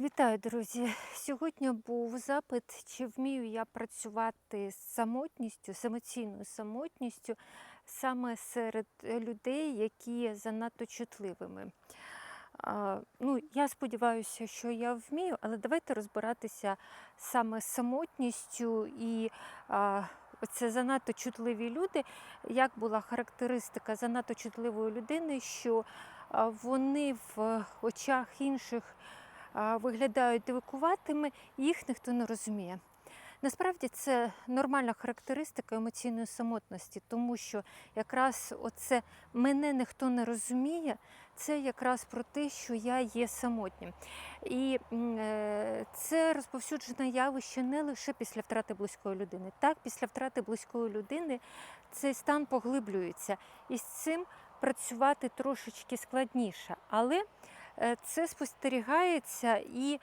Вітаю, друзі! Сьогодні був запит, чи вмію я працювати з самотністю, з емоційною самотністю саме серед людей, які є занадто чутливими. Ну, я сподіваюся, що я вмію, але давайте розбиратися саме з самотністю і це занадто чутливі люди. Як була характеристика занадто чутливої людини, що вони в очах інших виглядають дивакуватими, їх ніхто не розуміє. Насправді це нормальна характеристика емоційної самотності, тому що якраз оце мене ніхто не розуміє, це якраз про те, що я є самотнім. І е, це розповсюджене явище не лише після втрати близької людини. Так, після втрати близької людини цей стан поглиблюється, і з цим працювати трошечки складніше. Але це спостерігається і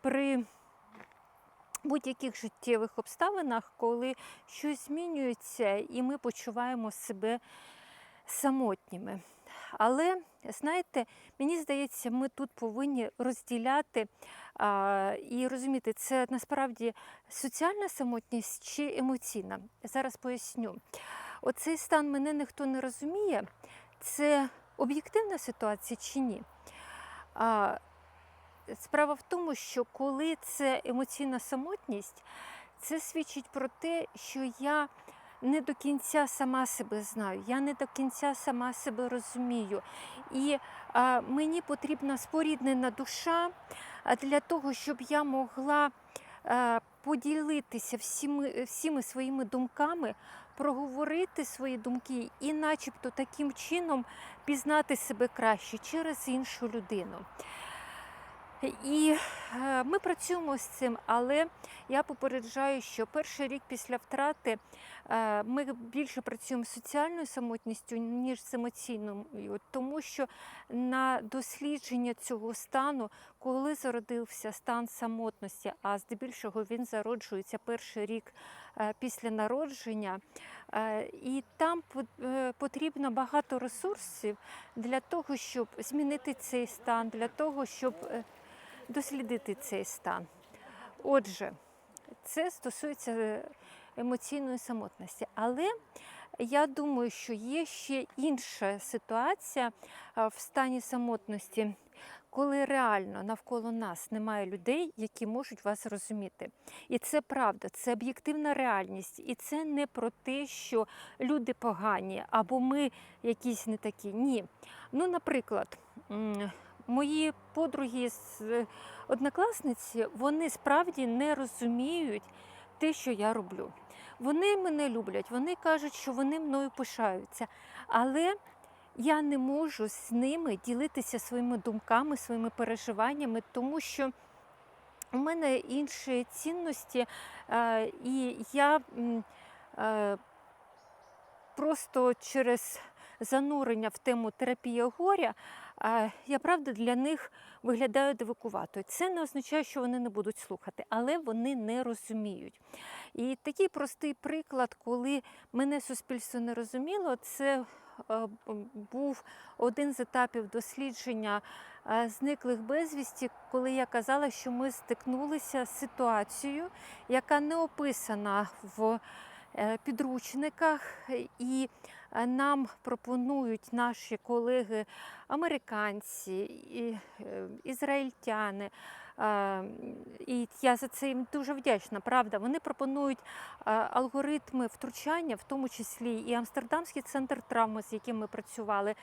при будь-яких життєвих обставинах, коли щось змінюється, і ми почуваємо себе самотніми. Але знаєте, мені здається, ми тут повинні розділяти а, і розуміти, це насправді соціальна самотність чи емоційна. Зараз поясню. Оцей стан мене ніхто не розуміє, це об'єктивна ситуація чи ні? Справа в тому, що коли це емоційна самотність, це свідчить про те, що я не до кінця сама себе знаю, я не до кінця сама себе розумію. І а, мені потрібна споріднена душа для того, щоб я могла а, поділитися всіми, всіми своїми думками, проговорити свої думки і, начебто, таким чином пізнати себе краще через іншу людину. І ми працюємо з цим, але я попереджаю, що перший рік після втрати е, ми більше працюємо з соціальною самотністю, ніж з емоційною, тому що на дослідження цього стану, коли зародився стан самотності, а здебільшого він зароджується перший рік е, після народження, е, і там е, потрібно багато ресурсів для того, щоб змінити цей стан, для того, щоб е, дослідити цей стан. Отже, це стосується е, емоційної самотності. Але я думаю, що є ще інша ситуація в стані самотності, коли реально навколо нас немає людей, які можуть вас розуміти. І це правда, це об'єктивна реальність. І це не про те, що люди погані або ми якісь не такі. Ні. Ну, наприклад, мої подруги е, однокласниці, вони справді не розуміють те, що я роблю. Вони мене люблять, вони кажуть, що вони мною пишаються. Але я не можу з ними ділитися своїми думками, своїми переживаннями, тому що у мене інші цінності, е, і я е, просто через занурення в тему терапія горя, я правда для них виглядаю дивакувато. Це не означає, що вони не будуть слухати, але вони не розуміють. І такий простий приклад, коли мене суспільство не розуміло, це е, був один з етапів дослідження е, зниклих безвісті, коли я казала, що ми стикнулися з ситуацією, яка не описана в підручниках, і е, нам пропонують наші колеги американці, е, ізраїльтяни. Е, І я за це їм дуже вдячна. Правда, вони пропонують е, алгоритми втручання, в тому числі і Амстердамський центр травми, з яким ми працювали.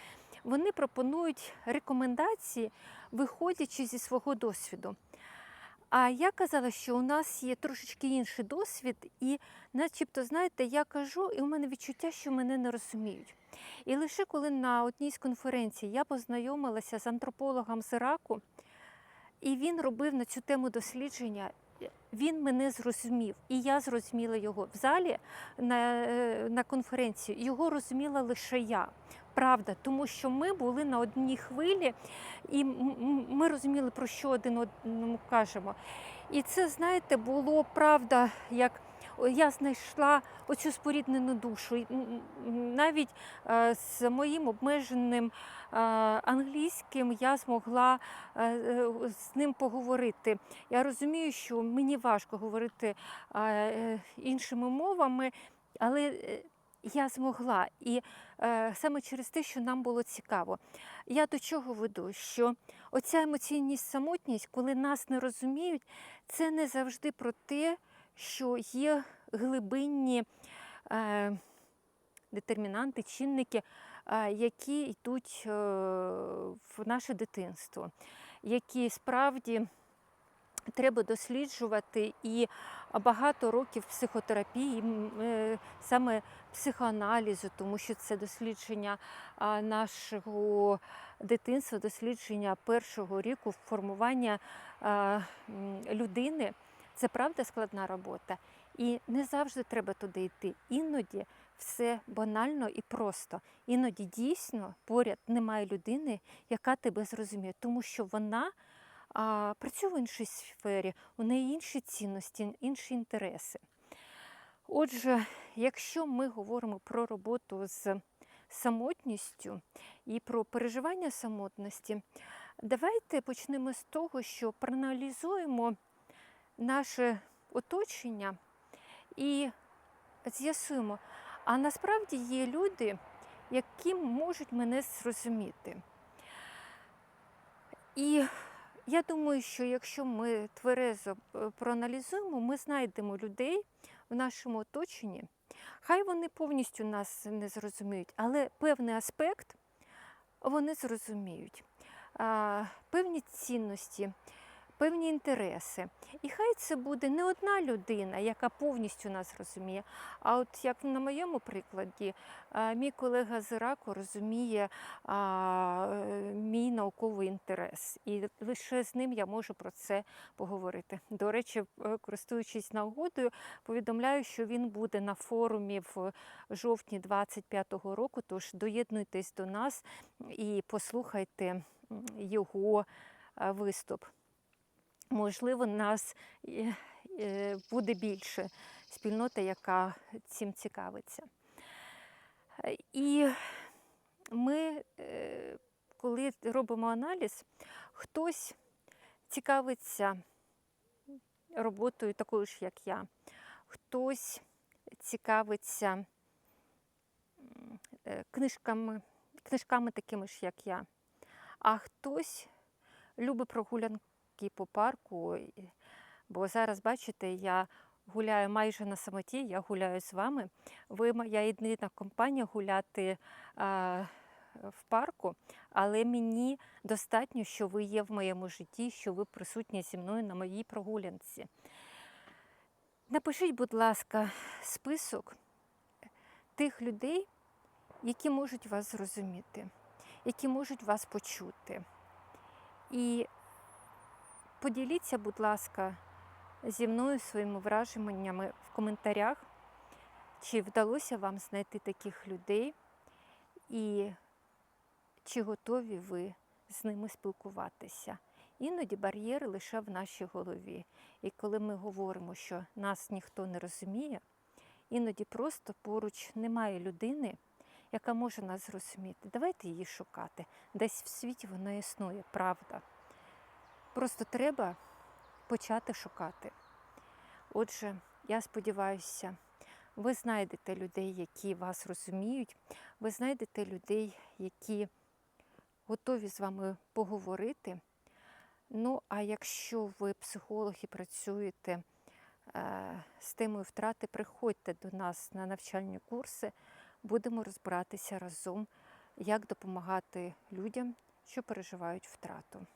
Вони пропонують рекомендації, виходячи зі свого досвіду. А я казала, що у нас є трошечки інший досвід, і, начебто, знаєте, я кажу, і у мене відчуття, що мене не розуміють. І лише коли на одній з конференцій я познайомилася з антропологом з Іраку, і він робив на цю тему дослідження. Він мене зрозумів, і я зрозуміла його в залі на, е, на конференції. Його розуміла лише я. Правда, тому що ми були на одній хвилі, і ми розуміли, про що один одному кажемо. І це, знаєте, було правда, як я знайшла оцю споріднену душу. Навіть е, з моїм обмеженим е, англійським я змогла е, з ним поговорити. Я розумію, що мені важко говорити іншими мовами, але я змогла. І саме через те, що нам було цікаво. Я до чого веду? Що оця емоційність, самотність, коли нас не розуміють, це не завжди про те, що є глибинні е, детермінанти, чинники, е, які йдуть е, в наше дитинство, які справді треба досліджувати і багато років психотерапії, е, саме психоаналізу, тому що це дослідження а, нашого дитинства, дослідження першого ріку формування м, людини. Це правда складна робота. І не завжди треба туди йти. Іноді все банально і просто. Іноді дійсно поряд немає людини, яка тебе зрозуміє, тому що вона а, працює в іншій сфері, у неї інші цінності, інші інтереси. Отже, якщо ми говоримо про роботу з самотністю і про переживання самотності, давайте почнемо з того, що проаналізуємо наше оточення і з'ясуємо, а насправді є люди, які можуть мене зрозуміти. І я думаю, що якщо ми тверезо е, проаналізуємо, ми знайдемо людей в нашому оточенні. Хай вони повністю нас не зрозуміють, але певний аспект вони зрозуміють. Певні цінності, певні інтереси. І хай це буде не одна людина, яка повністю нас розуміє. А от як на моєму прикладі, мій колега з Іраку розуміє е, мій науковий інтерес. І лише з ним я можу про це поговорити. До речі, е, користуючись нагодою, повідомляю, що він буде на форумі в жовтні 25-го року. Тож доєднуйтесь до нас і послухайте його е, виступ. Можливо, нас е, е, буде більше спільнота, яка цим цікавиться. І ми, е, коли робимо аналіз, хтось цікавиться роботою такою ж, як я, хтось цікавиться книжками, книжками такими ж, як я, а хтось любить прогулянки по парку. Бо зараз, бачите, я гуляю майже на самоті, я гуляю з вами. Ви моя єдина компанія гуляти а, в парку, але мені достатньо, що ви є в моєму житті, що ви присутні зі мною на моїй прогулянці. Напишіть, будь ласка, список тих людей, які можуть вас зрозуміти, які можуть вас почути. І поділіться, будь ласка, зі мною своїми враженнями в коментарях, чи вдалося вам знайти таких людей, і чи готові ви з ними спілкуватися. Іноді бар'єри лише в нашій голові. І коли ми говоримо, що нас ніхто не розуміє, іноді просто поруч немає людини, яка може нас зрозуміти. Давайте її шукати. Десь в світі вона існує, правда. Просто треба почати шукати. Отже, я сподіваюся, ви знайдете людей, які вас розуміють, ви знайдете людей, які готові з вами поговорити. Ну, а якщо ви психолог і працюєте е, з темою втрати, приходьте до нас на навчальні курси, будемо розбиратися разом, як допомагати людям, що переживають втрату.